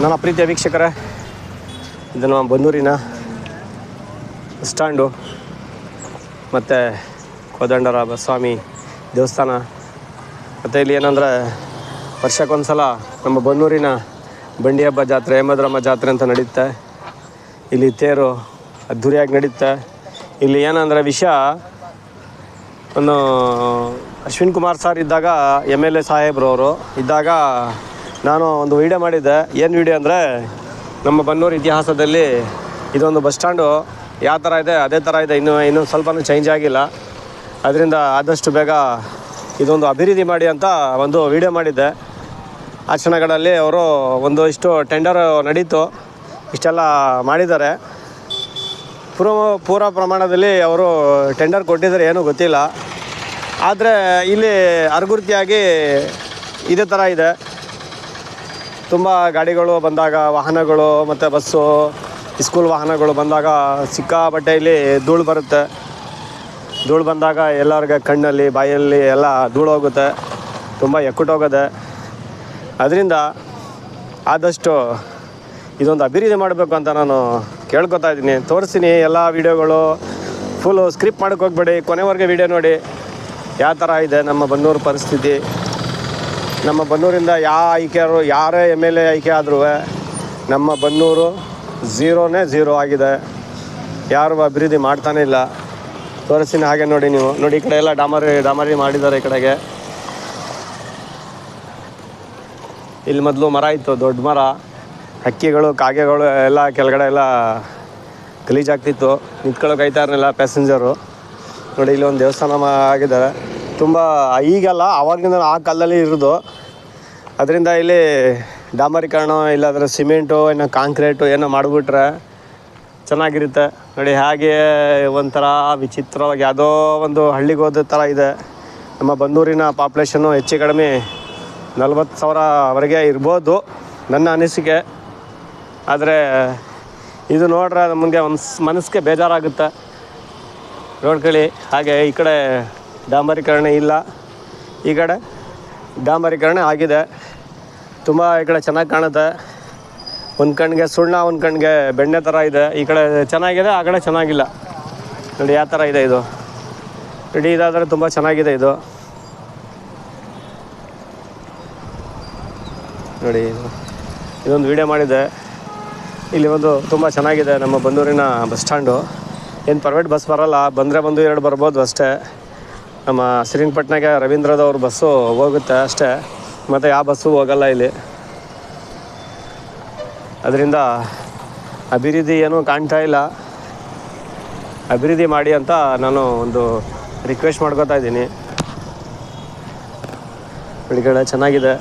ನನ್ನ ಪ್ರೀತಿಯ ವೀಕ್ಷಕರೇ, ಇದು ನಮ್ಮ ಬನ್ನೂರಿನ ಸ್ಟ್ಯಾಂಡು ಮತ್ತು ಕೋದಂಡರ ಸ್ವಾಮಿ ದೇವಸ್ಥಾನ. ಮತ್ತು ಇಲ್ಲಿ ಏನಂದರೆ ವರ್ಷಕ್ಕೊಂದ್ಸಲ ನಮ್ಮ ಬನ್ನೂರಿನ ಬಂಡಿ ಹಬ್ಬ ಜಾತ್ರೆ, ಹೇಮದ್ರಮ್ಮ ಜಾತ್ರೆ ಅಂತ ನಡೆಯುತ್ತೆ ಇಲ್ಲಿ ತೇರು ಅದ್ಧೂರಿಯಾಗಿ ನಡೆಯುತ್ತೆ ಇಲ್ಲಿ ಏನಂದರೆ ವಿಷಯ ಒಂದು ಅಶ್ವಿನ್ ಕುಮಾರ್ ಸರ್ ಇದ್ದಾಗ ಎಂ ಎಲ್ ಎ ಸಾಹೇಬ್ರವರು ಇದ್ದಾಗ ನಾನು ಒಂದು ವಿಡಿಯೋ ಮಾಡಿದ್ದೆ. ಏನು ವಿಡಿಯೋ ಅಂದರೆ ನಮ್ಮ ಬನ್ನೂರು ಇತಿಹಾಸದಲ್ಲಿ ಇದೊಂದು ಬಸ್ ಸ್ಟ್ಯಾಂಡು ಯಾವ ಥರ ಇದೆ, ಅದೇ ಥರ ಇದೆ, ಇನ್ನೂ ಇನ್ನೂ ಸ್ವಲ್ಪನೂ ಚೇಂಜ್ ಆಗಿಲ್ಲ. ಅದರಿಂದ ಆದಷ್ಟು ಬೇಗ ಇದೊಂದು ಅಭಿವೃದ್ಧಿ ಮಾಡಿ ಅಂತ ಒಂದು ವಿಡಿಯೋ ಮಾಡಿದ್ದೆ. ಆ ಕ್ಷಣಗಳಲ್ಲಿ ಅವರು ಒಂದು ಇಷ್ಟು ಟೆಂಡರ್ ನಡೀತು. ಇಷ್ಟೆಲ್ಲ ಮಾಡಿದ್ದಾರೆ. ಪೂರ್ವ, ಪೂರ ಪ್ರಮಾಣದಲ್ಲಿ ಅವರು ಟೆಂಡರ್ ಕೊಟ್ಟಿದ್ದಾರೆ, ಏನೂ ಗೊತ್ತಿಲ್ಲ. ಆದರೆ ಇಲ್ಲಿ ಅರ್ಗುರ್ತಿಯಾಗಿ ಇದೇ ಥರ ಇದೆ. ತುಂಬ ಗಾಡಿಗಳು ಬಂದಾಗ ವಾಹನಗಳು ಮತ್ತು ಬಸ್ಸು ಸ್ಕೂಲ್ ವಾಹನಗಳು ಬಂದಾಗ ಸಿಕ್ಕಾಪಟ್ಟೆಯಲ್ಲಿ ಧೂಳು ಬರುತ್ತೆ. ಧೂಳು ಬಂದಾಗ ಎಲ್ಲರಿಗೆ ಕಣ್ಣಲ್ಲಿ, ಬಾಯಲ್ಲಿ ಎಲ್ಲ ಧೂಳು ಹೋಗುತ್ತೆ. ತುಂಬ ಎಕ್ಕುಟೋಗದೆ ಅದರಿಂದ ಆದಷ್ಟು ಇದೊಂದು ಅಭಿವೃದ್ಧಿ ಮಾಡಬೇಕು ಅಂತ ನಾನು ಕೇಳ್ಕೊತಾ ಇದ್ದೀನಿ. ತೋರಿಸ್ತೀನಿ ಎಲ್ಲ ವೀಡಿಯೋಗಳು. ಫುಲ್ಲು ಸ್ಕ್ರಿಪ್ಟ್ ಮಾಡೋಕ್ಕೆ ಹೋಗ್ಬೇಡಿ. ಕೊನೆವರೆಗೆ ವೀಡಿಯೋ ನೋಡಿ. ಯಾವ ಥರ ಇದೆ ನಮ್ಮ ಬನ್ನೂರು ಪರಿಸ್ಥಿತಿ. ನಮ್ಮ ಬನ್ನೂರಿಂದ ಯಾವ ಆಯ್ಕೆಯವರು ಯಾರೇ ಎಂ ಎಲ್ ಎ ಆಯ್ಕೆ ಆದ್ರೂ, ನಮ್ಮ ಬನ್ನೂರು ಝೀರೋನೇ ಝೀರೋ ಆಗಿದೆ. ಯಾರು ಅಭಿವೃದ್ಧಿ ಮಾಡ್ತಾನೆ ಇಲ್ಲ. ತೋರಿಸಿನ ಹಾಗೆ ನೋಡಿ ನೀವು. ನೋಡಿ ಈ ಕಡೆ ಎಲ್ಲ ಡಾಮರಿ ಡಾಮರಿ ಮಾಡಿದ್ದಾರೆ ಈ ಕಡೆಗೆ. ಇಲ್ಲಿ ಮೊದಲು ಮರ ಇತ್ತು, ದೊಡ್ಡ ಮರ. ಹಕ್ಕಿಗಳು, ಕಾಗೆಗಳು ಎಲ್ಲ ಕೆಳಗಡೆ ಎಲ್ಲ ಗಲೀಜಾಗ್ತಿತ್ತು. ನಿಂತ್ಕೊಳ್ಳೋಕೆ ಆಯ್ತಾ ಇರಲಿಲ್ಲ ಪ್ಯಾಸೆಂಜರು. ನೋಡಿ, ಇಲ್ಲಿ ಒಂದು ದೇವಸ್ಥಾನ ಆಗಿದ್ದಾರೆ. ತುಂಬ ಈಗಲ್ಲ ಆವಾಗಿಂದ ಆ ಕಾಲದಲ್ಲಿ ಇರೋದು. ಅದರಿಂದ ಇಲ್ಲಿ ಡಾಮರೀಕರಣ ಇಲ್ಲಾಂದರೆ ಸಿಮೆಂಟು ಏನೋ ಕಾಂಕ್ರೀಟು ಏನೋ ಮಾಡಿಬಿಟ್ರೆ ಚೆನ್ನಾಗಿರುತ್ತೆ. ನೋಡಿ, ಹಾಗೆ ಒಂಥರ ವಿಚಿತ್ರವಾಗಿ ಯಾವುದೋ ಒಂದು ಹಳ್ಳಿಗೆ ಹೋದ ಥರ ಇದೆ. ನಮ್ಮ ಬಂದೂರಿನ ಪಾಪ್ಯುಲೇಷನ್ನು ಹೆಚ್ಚು ಕಡಿಮೆ ನಲ್ವತ್ತು ಸಾವಿರವರೆಗೆ ಇರ್ಬೋದು ನನ್ನ ಅನಿಸಿಕೆ. ಆದರೆ ಇದು ನೋಡ್ರೆ ನಮಗೆ ಒಂದು ಮನಸ್ಸಿಗೆ ಬೇಜಾರಾಗುತ್ತೆ. ನೋಡ್ಕೊಳ್ಳಿ, ಹಾಗೆ ಈ ಕಡೆ ಡಾಂಬರೀಕರಣ ಇಲ್ಲ. ಈ ಕಡೆ ಡಾಂಬರೀಕರಣ ಆಗಿದೆ. ತುಂಬ ಈ ಕಡೆ ಚೆನ್ನಾಗಿ ಕಾಣುತ್ತೆ. ಒಂದು ಕಣ್ಣಿಗೆ ಸುಣ್ಣ, ಒಂದು ಕಣ್ಣಿಗೆ ಬೆಣ್ಣೆ ಥರ ಇದೆ. ಈ ಕಡೆ ಚೆನ್ನಾಗಿದೆ, ಆ ಕಡೆ ಚೆನ್ನಾಗಿಲ್ಲ. ನೋಡಿ, ಯಾವ ಥರ ಇದೆ ಇದು. ನೋಡಿ ಇದಾದರೆ ತುಂಬ ಚೆನ್ನಾಗಿದೆ ಇದು. ನೋಡಿ ಇದು ಇದೊಂದು ವಿಡಿಯೋ ಮಾಡಿದೆ ಇಲ್ಲಿ ಒಂದು ತುಂಬ ಚೆನ್ನಾಗಿದೆ ನಮ್ಮ ಬಂದೂರಿನ ಬಸ್ ಸ್ಟ್ಯಾಂಡು. ಏನು ಪ್ರೈವೇಟ್ ಬಸ್ ಬರಲ್ಲ. ಬಂದರೆ ಬಂದು ಎರಡು ಬರ್ಬೋದು ಅಷ್ಟೇ. ನಮ್ಮ ಶ್ರೀರಂಗಪಟ್ಟಣಕ್ಕೆ ರವೀಂದ್ರದವ್ರ ಬಸ್ಸು ಹೋಗುತ್ತೆ ಅಷ್ಟೇ. ಮತ್ತು ಯಾವ ಬಸ್ಸು ಹೋಗಲ್ಲ ಇಲ್ಲಿ. ಅದರಿಂದ ಅಭಿವೃದ್ಧಿ ಏನೂ ಕಾಣ್ತಾ ಇಲ್ಲ. ಅಭಿವೃದ್ಧಿ ಮಾಡಿ ಅಂತ ನಾನು ಒಂದು ರಿಕ್ವೆಸ್ಟ್ ಮಾಡ್ಕೋತಾ ಇದ್ದೀನಿ. ಬೆಳಗ್ಗೆ ಚೆನ್ನಾಗಿದೆ.